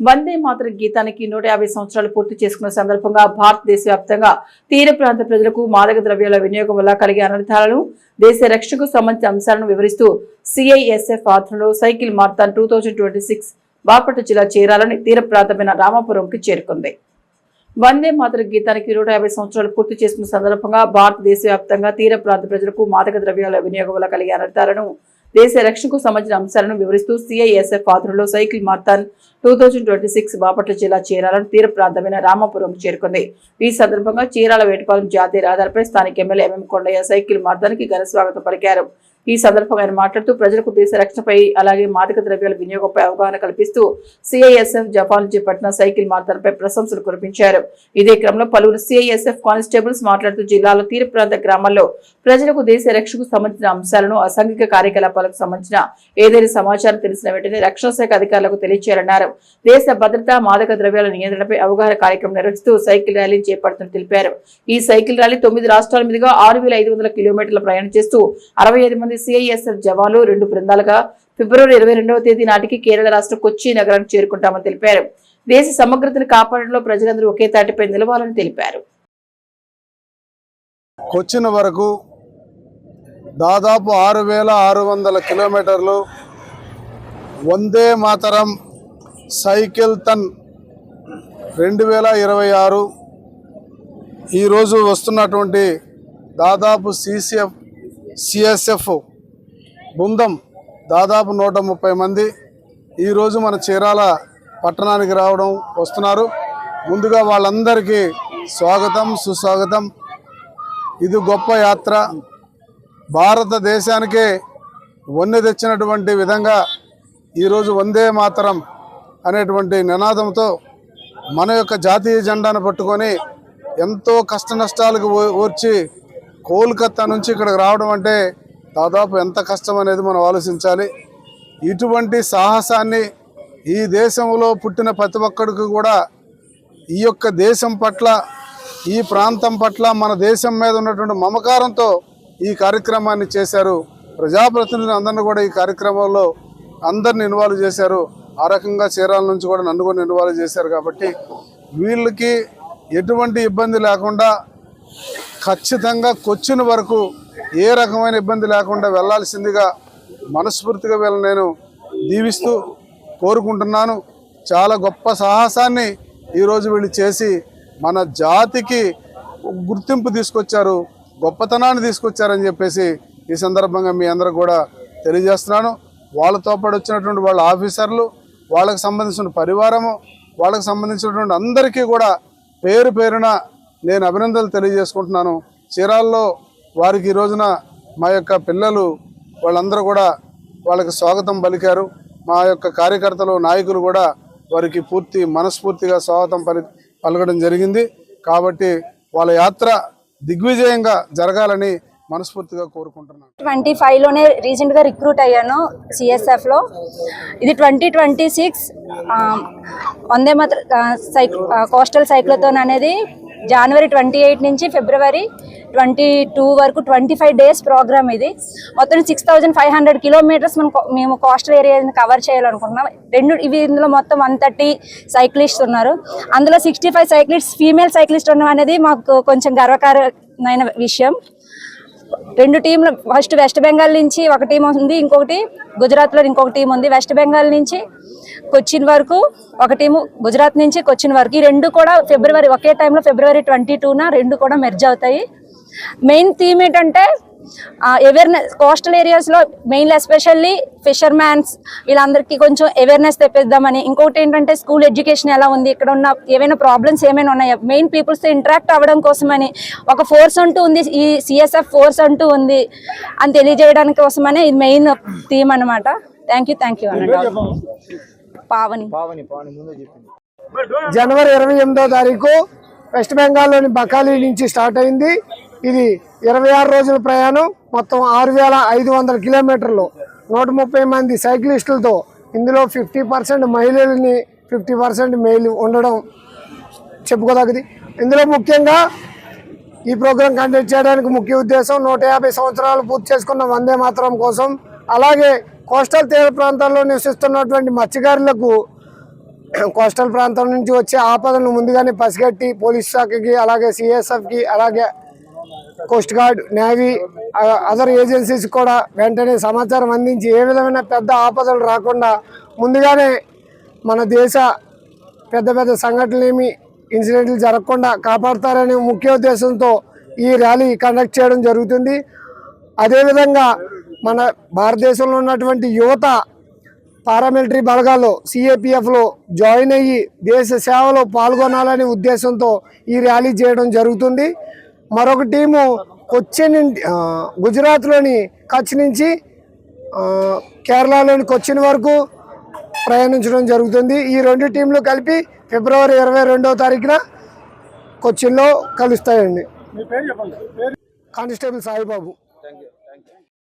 వందే మాతరం గీతానికి నూట యాభై సంవత్సరాలు పూర్తి చేసుకున్న సందర్భంగా భారతదేశ వ్యాప్తంగా తీర ప్రాంత ప్రజలకు మాదక ద్రవ్యాల వినియోగం వల్ల కలిగే అనర్థాలను దేశ రక్షణకు సంబంధించిన అంశాలను వివరిస్తూ సిఐఎస్ఎఫ్ ఆధ్వర్యంలో సైకిల్ మార్తాన్ టూ బాపట్ల జిల్లా చేరాలని తీర ప్రాంతమైన రామాపురంకి చేరుకుంది. వందే మాతర గీతానికి నూట యాభై సంవత్సరాలు పూర్తి చేసుకున్న సందర్భంగా భారతదేశ వ్యాప్తంగా తీర ప్రాంత ప్రజలకు మాదక ద్రవ్యాల వినియోగం వల్ల కలిగే అనర్థాలను దేశ రక్షణకు సంబంధించిన అంశాలను వివరిస్తూ సిఐఎస్ఎఫ్ ఆధ్వర్యంలో cycle marathon two thousand twenty six Bapatla జిల్లా చీరాలను తీర ప్రాంతమైన రామాపురం చేరుకుంది. ఈ సందర్భంగా చీరాల వేటపాలెం జాతీయ రహదారిపై స్థానిక ఎమ్మెల్యే ఎంఎం కొండయ్య సైకిల్ మార్థానికి ఘన స్వాగతం పలికారు. ఈ సందర్భంగా ఆయన మాట్లాడుతూ ప్రజలకు దేశ రక్షణపై అలాగే మాదక ద్రవ్యాల వినియోగంపై అవగాహన కల్పిస్తూ సిఐఎస్ఎఫ్ జపాన్ చేపట్టిన సైకిల్ మార్గాలపై ప్రశంసలు కురిపించారు. ఇదే క్రమంలో పలువురు సిఐఎస్ఎఫ్ కానిస్టేబుల్స్ మాట్లాడుతూ జిల్లాలో తీర ప్రాంత గ్రామాల్లో ప్రజలకు దేశ రక్షణకు సంబంధించిన అంశాలను అసాంఘిక కార్యకలాపాలకు సంబంధించిన ఏదైనా సమాచారం తెలిసిన వెంటనే రక్షణ శాఖ అధికారులకు తెలియచేయాలన్నారు. దేశ భద్రత మాదక ద్రవ్యాల నియంత్రణపై అవగాహన కార్యక్రమం నిర్వహిస్తూ సైకిల్ ర్యాలీని చేపడుతున్నట్టు తెలిపారు. ఈ సైకిల్ ర్యాలీ తొమ్మిది రాష్ట్రాల మీదుగా ఆరు వేల ఐదు వందల కిలోమీటర్ల ప్రయాణం చేస్తూ అరవై ఐదు మంది సిఐఎస్ఎఫ్ జవాన్లు రెండు బృందాలుగా ఫిబ్రవరి ఇరవై రెండవ తేదీ నాటికి కేరళ రాష్ట్ర కొచ్చి నగరానికి చేరుకుంటామని తెలిపారు. దేశ సమగ్రతను కాపాడంలో ప్రజలందరూ ఒకే తాటిపై నిలవాలని తెలిపారు. కొచ్చిన వరకు దాదాపు ఆరు వేల ఆరు వందల కిలోమీటర్లు వందే మాతరం సైకిల్ తన్ రెండు వేల ఇరవై ఆరు ఈరోజు వస్తున్నటువంటి దాదాపు సీసీఎఫ్ సిఎస్ఎఫ్ బృందం దాదాపు నూట ముప్పై మంది ఈరోజు మన చీరాల పట్టణానికి రావడం వస్తున్నారు. ముందుగా వాళ్ళందరికీ స్వాగతం సుస్వాగతం. ఇది గొప్ప యాత్ర. భారతదేశానికే వన్నె తెచ్చినటువంటి విధంగా ఈరోజు వందే మాతరం అనేటువంటి నినాదంతో మన యొక్క జాతీయ జెండాను పట్టుకొని ఎంతో కష్ట నష్టాలకు ఓర్చి కోల్కత్తా నుంచి ఇక్కడికి రావడం అంటే దాదాపు ఎంత కష్టం అనేది మనం ఆలోచించాలి. ఇటువంటి సాహసాన్ని ఈ దేశంలో పుట్టిన ప్రతి ఒక్కడికి కూడా ఈ యొక్క దేశం పట్ల ఈ ప్రాంతం పట్ల మన దేశం మీద ఉన్నటువంటి మమకారంతో ఈ కార్యక్రమాన్ని చేశారు. ప్రజాప్రతినిధులు అందరిని కూడా ఈ కార్యక్రమంలో అందరిని ఇన్వాల్వ్ చేశారు. ఆ రకంగా చీరాల నుంచి కూడా నన్ను కూడా ఇన్వాల్వ్ చేశారు కాబట్టి వీళ్ళకి ఎటువంటి ఇబ్బంది లేకుండా ఖచ్చితంగా కొచ్చిన వరకు ఏ రకమైన ఇబ్బంది లేకుండా వెళ్ళాల్సిందిగా మనస్ఫూర్తిగా వీళ్ళని నేను దీవిస్తూ కోరుకుంటున్నాను. చాలా గొప్ప సాహసాన్ని ఈరోజు వీళ్ళు చేసి మన జాతికి గుర్తింపు తీసుకొచ్చారు గొప్పతనాన్ని తీసుకొచ్చారని చెప్పేసి ఈ సందర్భంగా మీ అందరూ కూడా తెలియజేస్తున్నాను. వాళ్ళతో పాటు వచ్చినటువంటి వాళ్ళ ఆఫీసర్లు వాళ్ళకి సంబంధించిన పరివారము వాళ్ళకి సంబంధించినటువంటి అందరికీ కూడా పేరు పేరున నేను అభినందనలు తెలియజేసుకుంటున్నాను. చీరాల్లో వారికి ఈ రోజున మా యొక్క పిల్లలు వాళ్ళందరూ కూడా వాళ్ళకి స్వాగతం పలికారు. మా యొక్క కార్యకర్తలు నాయకులు కూడా వారికి పూర్తి మనస్ఫూర్తిగా స్వాగతం పలి పలకడం జరిగింది. కాబట్టి వాళ్ళ యాత్ర దిగ్విజయంగా జరగాలని మనస్ఫూర్తిగా కోరుకుంటున్నాను. ట్వంటీ ఫైవ్లోనే రీసెంట్గా రిక్రూట్ అయ్యాను సిఎస్ఎఫ్లో. ఇది ట్వంటీ ట్వంటీ సిక్స్ వందే మాత్ర సైక్ కోస్టల్ సైక్లథాన్ అనేది జనవరి ట్వంటీ ఎయిట్ నుంచి ఫిబ్రవరి ట్వంటీ టూ వరకు ట్వంటీ ఫైవ్ డేస్ ప్రోగ్రామ్ ఇది. మొత్తం six thousand five hundred kilometres మనం మేము కోస్టల్ ఏరియాని కవర్ చేయాలనుకుంటున్నాం. రెండు ఇవి ఇందులో మొత్తం వన్ థర్టీ సైక్లిస్ట్స్ ఉన్నారు. అందులో sixty five cyclist female cyclist ఉండడం అనేది మాకు కొంచెం గర్వకారమైన విషయం. రెండు టీంలు ఫస్ట్ వెస్ట్ బెంగాల్ నుంచి ఒక టీం ఉంది ఇంకొకటి గుజరాత్లో ఇంకొక టీం ఉంది. వెస్ట్ బెంగాల్ నుంచి కొచ్చిన్ వరకు ఒక టీము గుజరాత్ నుంచి కొచ్చిన్ వరకు. ఈ రెండు కూడా ఫిబ్రవరి ఒకే టైంలో ఫిబ్రవరి ట్వంటీ టూన రెండు కూడా మెర్జ్ అవుతాయి. మెయిన్ థీమ్ ఏంటంటే అవేర్నెస్ కోస్టల్ ఏరియాస్లో మెయిన్లీ ఎస్పెషల్లీ ఫిషర్మ్యాన్స్ వీళ్ళందరికీ కొంచెం అవేర్నెస్ తెప్పిద్దామని. ఇంకొకటి ఏంటంటే స్కూల్ ఎడ్యుకేషన్ ఎలా ఉంది? ఇక్కడ ఉన్న ఏమైనా ప్రాబ్లమ్స్ ఏమైనా ఉన్నాయా? మెయిన్ పీపుల్స్తో ఇంటరాక్ట్ అవ్వడం కోసమని. ఒక ఫోర్స్ అంటూ ఉంది ఈ సిఎస్ఎఫ్ ఫోర్స్ అంటూ ఉంది అని తెలియజేయడానికి కోసమనే ఇది మెయిన్ థీమ్ అనమాట థ్యాంక్ యూ థ్యాంక్ యూ అనండి పావని జనవరి ఇరవై ఎనిమిదో తారీఖు వెస్ట్ బెంగాల్లోని బకాలి నుంచి స్టార్ట్ అయింది. ఇది ఇరవై ఆరు రోజుల ప్రయాణం. మొత్తం ఆరు వేల ఐదు వందల కిలోమీటర్లు. నూట ముప్పై మంది సైక్లిస్టులతో ఇందులో ఫిఫ్టీ పర్సెంట్ మహిళలని ఫిఫ్టీ పర్సెంట్ మెయిల్ ఉండడం చెప్పుకోదగ్గది. ఇందులో ముఖ్యంగా ఈ ప్రోగ్రాం కండక్ట్ చేయడానికి ముఖ్య ఉద్దేశం నూట యాభై సంవత్సరాలు పూర్తి చేసుకున్న వందే మాతరం కోసం. అలాగే కోస్టల్ తీర ప్రాంతాల్లో నివసిస్తున్నటువంటి మత్స్యకారులకు కోస్టల్ ప్రాంతం నుంచి వచ్చే ఆపదలను ముందుగానే పసిగట్టి పోలీస్ శాఖకి అలాగే సిఎస్ఎఫ్కి అలాగే coast guard navy other agencies కూడా వెంటనే సమాచారం అందించి ఏ విధమైన పెద్ద ఆపదలు రాకుండా ముందుగానే మన దేశ పెద్ద పెద్ద సంఘటనలు ఏమి ఇన్సిడెంట్లు జరగకుండా కాపాడతారనే ముఖ్య ఉద్దేశంతో ఈ ర్యాలీ కండక్ట్ చేయడం జరుగుతుంది. అదేవిధంగా మన భారతదేశంలో ఉన్నటువంటి యువత పారామిలిటరీ బలగాల్లో సిఏపిఎఫ్లో జాయిన్ అయ్యి దేశ సేవలో పాల్గొనాలనే ఉద్దేశంతో ఈ ర్యాలీ చేయడం జరుగుతుంది. మరొక టీము కొచ్చిన్ గుజరాత్లోని కచ్ నుంచి కేరళలోని కొచ్చిన్ వరకు ప్రయాణించడం జరుగుతుంది. ఈ రెండు టీంలు కలిపి ఫిబ్రవరి ఇరవై రెండవ తారీఖున కొచ్చిన్లో కలుస్తాయండి. కానిస్టేబుల్ సాయిబాబు.